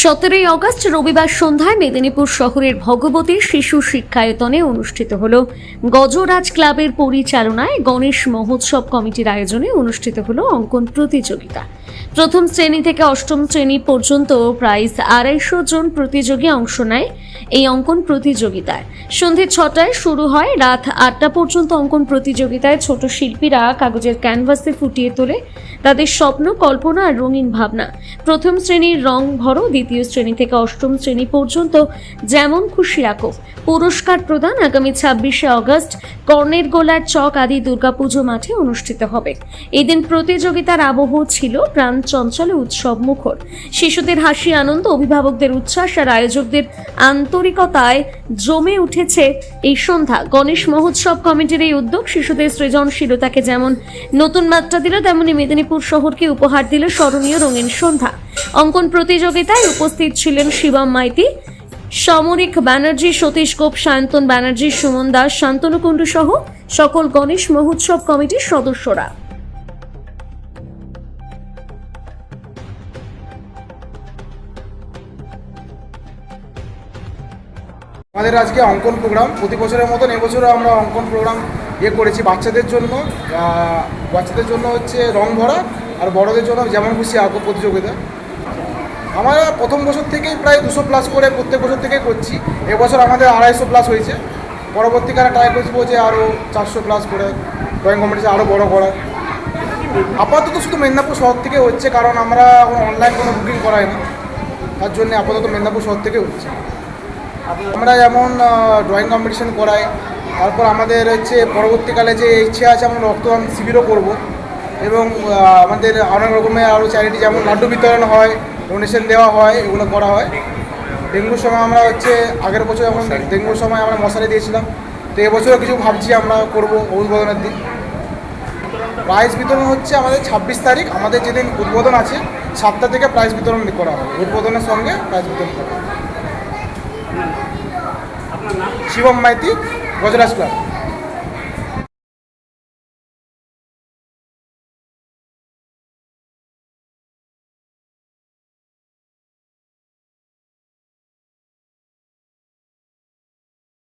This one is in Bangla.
সতেরোই অগস্ট রবিবার সন্ধ্যায় মেদিনীপুর শহরের ভগবতী শিশু শিক্ষায়তনে অনুষ্ঠিত হল গজরাজ ক্লাবের পরিচালনায় গণেশ মহোৎসব কমিটির আয়োজনে অনুষ্ঠিত হল অঙ্কন প্রতিযোগিতা। প্রথম শ্রেণি থেকে অষ্টম শ্রেণি পর্যন্ত প্রায় আড়াইশো জন প্রতিযোগী অংশ নেয় এই অঙ্কন প্রতিযোগিতায়। সন্ধে ছটায় শুরু হয়, রাত আটটা পর্যন্ত অঙ্কন প্রতিযোগিতায় ছোট শিল্পীরা কাগজের ক্যানভাসে ফুটিয়ে তোলে তাদের স্বপ্ন, কল্পনা আর রঙিন ভাবনা। প্রথম শ্রেণির রং ভরো, দ্বিতীয় শ্রেণি থেকে অষ্টম শ্রেণি পর্যন্ত যেমন খুশি আঁকো পুরস্কার প্রদান আগামী ছাব্বিশে অগস্ট কর্ণের গোলার চক আদি দুর্গাপুজো মাঠে অনুষ্ঠিত হবে। এদিন প্রতিযোগিতার আবহ ছিল প্রাণ চঞ্চল উৎসব মুখর। শিশুদের হাসি, আনন্দ, অভিভাবকদের উচ্ছ্বাস আর আয়োজকদের আন্তরিকতায় জমে উঠেছে এই সন্ধ্যা। গণেশ মহোৎসব কমিটির এই উদ্যোগ শিশুদের সৃজনশীলতাকে যেমন নতুন মাত্রা দিল, তেমনি মেদিনীপুর শহরকে উপহার দিল স্মরণীয় রঙিন সন্ধ্যা। অঙ্কন প্রতিযোগিতায় উপস্থিত ছিলেন শিবম মাইতি, সমরিক ব্যানার্জি সতীশ গোপ, সায়ন্তন ব্যানার্জি, সুমন দাস শান্তনু কুণ্ডু সহ সকল গণেশ মহোৎসব কমিটির সদস্যরা। আমাদের আজকে অঙ্কন প্রোগ্রাম প্রতি বছরের মতন এবছরও আমরা অঙ্কন প্রোগ্রাম ইয়ে করেছি বাচ্চাদের জন্য। বাচ্চাদের জন্য হচ্ছে রং ভরা আর বড়দের জন্য যেমন খুশি আঁকো প্রতিযোগিতা। আমরা প্রথম বছর থেকেই প্রায় দুশো প্লাস করে প্রত্যেক বছর থেকেই করছি। এবছর আমাদের আড়াইশো প্লাস হয়েছে। পরবর্তীকালে ট্রাই করব যে আরও চারশো প্লাস করে ড্রয়িং কম্পিটিশন আরও বড় করার। আপাতত শুধু মেদিনীপুর শহর থেকে হচ্ছে, কারণ আমরা অনলাইন কোনো বুকিং করাই না। তার জন্য আপাতত মেদিনীপুর শহর থেকে হচ্ছে। আমরা যেমন ড্রয়িং কম্পিটিশন করাই, তারপর আমাদের হচ্ছে পরবর্তীকালে যে ইচ্ছে আছে আমরা রক্তদান শিবিরও করব। এবং আমাদের অনেক রকমের আরও চ্যারিটি যেমন লাড্ডু বিতরণ হয় ডোনেশন দেওয়া হয়, এগুলো করা হয়। ডেঙ্গুর সময় আমরা হচ্ছে, আগের বছর যখন ডেঙ্গুর সময় আমরা মশারি দিয়েছিলাম, তো এবছরও কিছু ভাবছি আমরা করব উদ্বোধনের দিন। প্রাইজ বিতরণ হচ্ছে আমাদের ছাব্বিশ তারিখ, আমাদের যেদিন উদ্বোধন আছে, সাতটা থেকে প্রাইজ বিতরণ করা হবে উদ্বোধনের সঙ্গে প্রাইজ বিতরণ করা হবে শিবম মাইতি গজরাজ ক্লাব